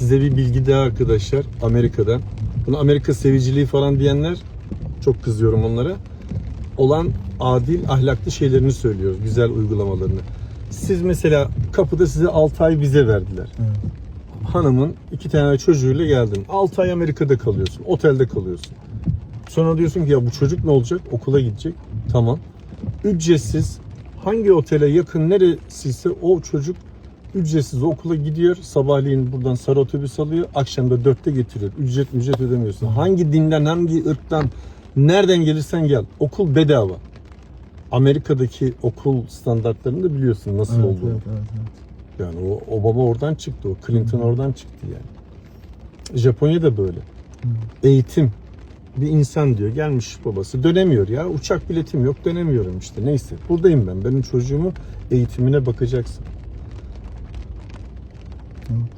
Size bir bilgi daha arkadaşlar Amerika'dan. Bunu Amerika seviciliği falan diyenler çok kızıyorum onlara. Olan adil, ahlaklı şeylerini söylüyoruz. Güzel uygulamalarını. Siz mesela kapıda size 6 ay vize verdiler. Evet. Hanımın iki tane çocuğuyla geldin. 6 ay Amerika'da kalıyorsun. Otelde kalıyorsun. Sonra diyorsun ki ya bu çocuk ne olacak? Okula gidecek. Tamam. Ücretsiz hangi otele yakın neresiyse o çocuk ücretsiz okula gidiyor. Sabahleyin buradan sarı otobüs alıyor. Akşam da dörtte getiriyor. Ücret ücret ödemiyorsun. Hangi dinden, hangi ırktan, nereden gelirsen gel. Okul bedava. Amerika'daki okul standartlarını da biliyorsun nasıl Evet, olduğunu. evet, evet, evet. Yani o Obama oradan çıktı, o Clinton oradan çıktı yani. Japonya da böyle. Eğitim. Bir insan diyor gelmiş babası dönemiyor ya uçak biletim yok dönemiyorum işte neyse buradayım ben benim çocuğumun eğitimine bakacaksın. True.